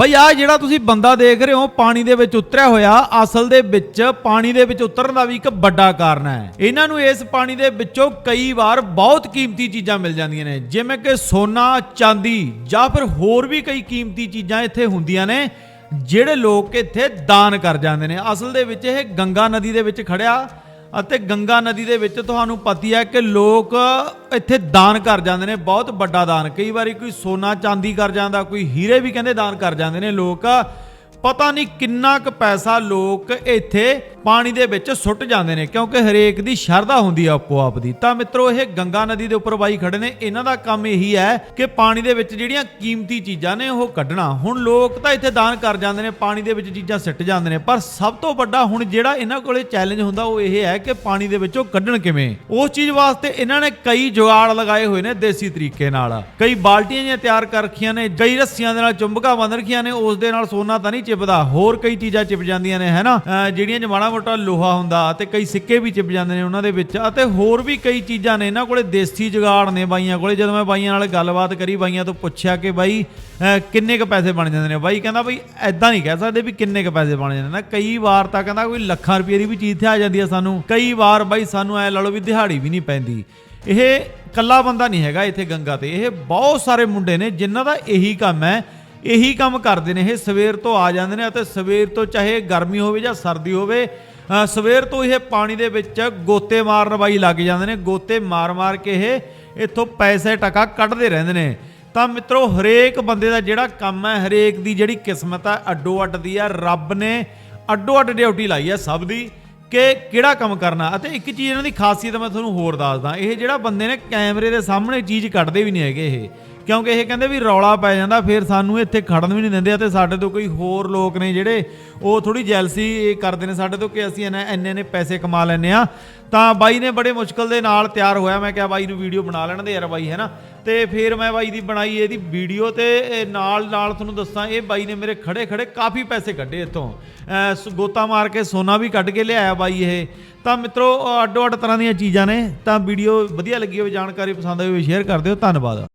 ਬਈ ਆ ਜਿਹੜਾ ਤੁਸੀਂ ਬੰਦਾ ਦੇਖ ਰਹੇ ਹੋ, ਪਾਣੀ ਦੇ ਵਿੱਚ ਉਤਰਿਆ ਹੋਇਆ, ਅਸਲ ਦੇ ਵਿੱਚ ਪਾਣੀ ਦੇ ਵਿੱਚ ਉਤਰਨ ਦਾ ਵੀ ਇੱਕ ਵੱਡਾ ਕਾਰਨ ਹੈ। ਇਹਨਾਂ ਨੂੰ ਇਸ ਪਾਣੀ ਦੇ ਵਿੱਚੋਂ ਕਈ ਵਾਰ ਬਹੁਤ ਕੀਮਤੀ ਚੀਜ਼ਾਂ ਮਿਲ ਜਾਂਦੀਆਂ ਨੇ, ਜਿਵੇਂ ਕਿ ਸੋਨਾ, ਚਾਂਦੀ ਜਾਂ ਫਿਰ ਹੋਰ ਵੀ ਕਈ ਕੀਮਤੀ ਚੀਜ਼ਾਂ ਇੱਥੇ ਹੁੰਦੀਆਂ ਨੇ, ਜਿਹੜੇ ਲੋਕ ਇੱਥੇ ਦਾਨ ਕਰ ਜਾਂਦੇ ਨੇ। ਅਸਲ ਦੇ ਵਿੱਚ ਇਹ ਗੰਗਾ ਨਦੀ ਦੇ ਵਿੱਚ ਖੜਿਆ ਅਤੇ ਗੰਗਾ ਨਦੀ ਦੇ ਵਿੱਚ ਤੁਹਾਨੂੰ ਪਤੀ ਹੈ ਕਿ ਲੋਕ ਇੱਥੇ ਦਾਨ ਕਰ ਜਾਂਦੇ ਨੇ, ਬਹੁਤ ਵੱਡਾ ਦਾਨ। ਕਈ ਵਾਰੀ ਕੋਈ ਸੋਨਾ ਚਾਂਦੀ ਕਰ ਜਾਂਦਾ, ਕੋਈ ਹੀਰੇ ਵੀ ਕਹਿੰਦੇ ਦਾਨ ਕਰ ਜਾਂਦੇ ਨੇ ਲੋਕ। ਪਤਾ ਨਹੀਂ ਕਿੰਨਾ ਕੁ ਪੈਸਾ ਲੋਕ ਇੱਥੇ ਪਾਣੀ ਦੇ ਵਿੱਚ ਸੁੱਟ ਜਾਂਦੇ ਨੇ, ਕਿਉਂਕਿ ਹਰੇਕ ਦੀ ਸ਼ਰਧਾ ਹੁੰਦੀ ਆ ਆਪੋ ਆਪ ਦੀ। ਤਾਂ ਮਿੱਤਰੋ, ਇਹ ਗੰਗਾ ਨਦੀ ਦੇ ਉੱਪਰ ਬਾਈ ਖੜੇ ਨੇ। ਇਹਨਾਂ ਦਾ ਕੰਮ ਇਹੀ ਹੈ ਕਿ ਪਾਣੀ ਦੇ ਵਿੱਚ ਜਿਹੜੀਆਂ ਕੀਮਤੀ ਚੀਜ਼ਾਂ ਨੇ ਉਹ ਕੱਢਣਾ। ਹੁਣ ਲੋਕ ਤਾਂ ਇੱਥੇ ਦਾਨ ਕਰ ਜਾਂਦੇ ਨੇ, ਪਾਣੀ ਦੇ ਵਿੱਚ ਚੀਜ਼ਾਂ ਸਿੱਟ ਜਾਂਦੇ ਨੇ। ਪਰ ਸਭ ਤੋਂ ਵੱਡਾ ਹੁਣ ਜਿਹੜਾ ਇਹਨਾਂ ਕੋਲੇ ਚੈਲੰਜ ਹੁੰਦਾ, ਉਹ ਇਹ ਹੈ ਕਿ ਪਾਣੀ ਦੇ ਵਿੱਚੋਂ ਕੱਢਣ ਕਿਵੇਂ। ਉਸ ਚੀਜ਼ ਵਾਸਤੇ ਇਹਨਾਂ ਨੇ ਕਈ ਜੁਗਾੜ ਲਗਾਏ ਹੋਏ ਨੇ ਦੇਸੀ ਤਰੀਕੇ ਨਾਲ। ਕਈ ਬਾਲਟੀਆਂ ਜਿਹੀਆਂ ਤਿਆਰ ਕਰ ਰੱਖੀਆਂ ਨੇ, ਕਈ ਰੱਸੀਆਂ ਦੇ ਨਾਲ ਚੁੰਬਕਾਂ ਬੰਨ ਰੱਖੀਆਂ ਨੇ, ਉਸ ਦੇ ਨਾਲ ਸੋਨਾ ਤਾਂ ਨਹੀਂ ਚਿਪਦਾ, ਹੋਰ ਕਈ ਚੀਜ਼ਾਂ ਚਿਪ ਜਾਂਦੀਆਂ ਨੇ, ਹੈਨਾ? ਅਹ ਜਿਹੜੀਆਂ 'ਚ ਮਾੜਾ ਮੋਟਾ ਲੋਹਾ ਹੁੰਦਾ ਤੇ ਕਈ ਸਿੱਕੇ ਵੀ ਚਿਪ ਜਾਂਦੇ ਨੇ ਉਹਨਾਂ ਦੇ ਵਿੱਚ। ਅਤੇ ਹੋਰ ਵੀ ਕਈ ਚੀਜ਼ਾਂ ਨੇ, ਇਹਨਾਂ ਕੋਲੇ ਦੇਸੀ ਜੁਗਾੜ ਨੇ ਬਾਈਆਂ ਕੋਲੇ। ਜਦੋਂ ਮੈਂ ਬਾਈਆਂ ਨਾਲ ਗੱਲਬਾਤ ਕਰੀ, ਬਾਈਆਂ ਤੋਂ ਪੁੱਛਿਆ ਕਿ ਬਾਈ ਕਿੰਨੇ ਕ ਪੈਸੇ ਬਣ ਜਾਂਦੇ ਨੇ? ਬਾਈ ਕਹਿੰਦਾ, ਬਈ ਐਦਾਂ ਨਹੀਂ ਕਹਿ ਸਕਦੇ ਵੀ ਕਿੰਨੇ ਕ ਪੈਸੇ ਬਣ ਜਾਂਦੇ ਨੇ। ਕਈ ਵਾਰ ਤਾਂ ਕਹਿੰਦਾ, ਕੋਈ ਲੱਖਾਂ ਰੁਪਏ ਦੀ ਵੀ ਚੀਜ਼ ਤੇ ਆ ਜਾਂਦੀ ਆ ਸਾਨੂੰ। ਕਈ ਵਾਰ ਬਾਈ ਸਾਨੂੰ ਐ ਲਾ ਲਓ ਵੀ ਦਿਹਾੜੀ ਵੀ ਨਹੀਂ ਪੈਂਦੀ। ਇਹ ਕੱਲਾ ਬੰਦਾ ਨਹੀਂ ਹੈਗਾ ਇੱਥੇ ਗੰਗਾ ਤੇ। ਇਹ ਬਹੁਤ ਸਾਰੇ ਮੁੰਡੇ ਨੇ ਜਿਨ੍ਹਾਂ ਦਾ ਇਹੀ ਕੰਮ ਹੈ ਇਹੀ ਕੰਮ ਕਰਦੇ ਨੇ, ਇਹ ਸਵੇਰ ਤੋਂ ਆ ਜਾਂਦੇ ਨੇ ਅਤੇ ਸਵੇਰ ਤੋਂ ਚਾਹੇ ਗਰਮੀ ਹੋਵੇ ਜਾਂ ਸਰਦੀ ਹੋਵੇ ਸਵੇਰ ਤੋਂ ਇਹ ਪਾਣੀ ਦੇ ਵਿੱਚ ਗੋਤੇ ਮਾਰਨ ਬਾਈ ਲੱਗ ਜਾਂਦੇ ਨੇ, ਗੋਤੇ ਮਾਰ-ਮਾਰ ਕੇ ਇਹ ਇੱਥੋਂ ਪੈਸੇ ਟਕਾ ਕੱਢਦੇ ਰਹਿੰਦੇ ਨੇ। ਤਾਂ ਮਿੱਤਰੋ, ਹਰੇਕ ਬੰਦੇ ਦਾ ਜਿਹੜਾ ਕੰਮ ਹੈ, ਹਰੇਕ ਦੀ ਜਿਹੜੀ ਕਿਸਮਤ ਹੈ, ਅੱਡੋ ਅੱਡ ਦੀ ਆ ਰੱਬ ਨੇ ਅੱਡੋ ਅੱਡ ਡਿਊਟੀ ਲਾਈ ਹੈ ਸਭ ਦੀ ਕਿ ਕਿਹੜਾ ਕੰਮ ਕਰਨਾ। ਅਤੇ ਇੱਕ ਚੀਜ਼ ਇਹਨਾਂ ਦੀ ਖਾਸੀਅਤ ਮੈਂ ਤੁਹਾਨੂੰ ਹੋਰ ਦੱਸਦਾ, ਇਹ ਜਿਹੜਾ ਬੰਦੇ ਨੇ ਕੈਮਰੇ ਦੇ ਸਾਹਮਣੇ ਚੀਜ਼ ਕੱਢਦੇ ਵੀ ਨਹੀਂ ਹੈਗੇ ਇਹ। ਕਿਉਂਕਿ ਇਹ ਕਹਿੰਦੇ ਵੀ ਰੌਲਾ ਪੈ ਜਾਂਦਾ, ਫਿਰ ਸਾਨੂੰ ਇੱਥੇ ਖੜਨ ਵੀ ਨਹੀਂ ਦਿੰਦੇ ਅਤੇ ਸਾਡੇ ਤੋਂ ਕੋਈ ਹੋਰ ਲੋਕ ਨੇ ਜਿਹੜੇ, ਉਹ ਥੋੜੀ ਜੈਲਸੀ ਕਰਦੇ ਨੇ ਸਾਡੇ ਤੋਂ ਕਿ ਅਸੀਂ ਇੰਨੇ ਇੰਨੇ ਨੇ ਪੈਸੇ ਕਮਾ ਲੈਨੇ ਆ ਤਾਂ ਬਾਈ ਨੇ ਬੜੇ ਮੁਸ਼ਕਲ ਦੇ ਨਾਲ ਤਿਆਰ ਹੋਇਆ, ਮੈਂ ਕਿਹਾ ਬਾਈ ਨੂੰ ਵੀਡੀਓ ਬਣਾ ਲੈਣ ਦੇ ਯਾਰ ਬਾਈ, ਹੈ ਨਾ? ਤੇ ਫਿਰ ਮੈਂ ਬਾਈ ਦੀ ਬਣਾਈ ਇਹਦੀ ਵੀਡੀਓ ਤੇ ਨਾਲ ਨਾਲ ਤੁਹਾਨੂੰ ਦੱਸਾਂ, ਇਹ ਬਾਈ ਨੇ ਮੇਰੇ ਖੜੇ ਖੜੇ ਕਾਫੀ ਪੈਸੇ ਕੱਢੇ ਇੱਥੋਂ। ਸ- ਗੋਤਾ ਮਾਰ ਕੇ ਸੋਨਾ ਵੀ ਕੱਢ ਕੇ ਲਿਆਇਆ ਬਾਈ ਇਹ। ਤਾਂ ਮਿੱਤਰੋ ਅੱਡੋ ਅੱਡ ਤਰ੍ਹਾਂ ਦੀਆਂ ਚੀਜ਼ਾਂ ਨੇ, ਤਾਂ ਵੀਡੀਓ ਵਧੀਆ ਲੱਗੀ ਹੋਵੇ, ਜਾਣਕਾਰੀ ਪਸੰਦ ਆਈ ਹੋਵੇ, ਸ਼ੇਅਰ ਕਰ ਦਿਓ, ਧੰਨਵਾਦ।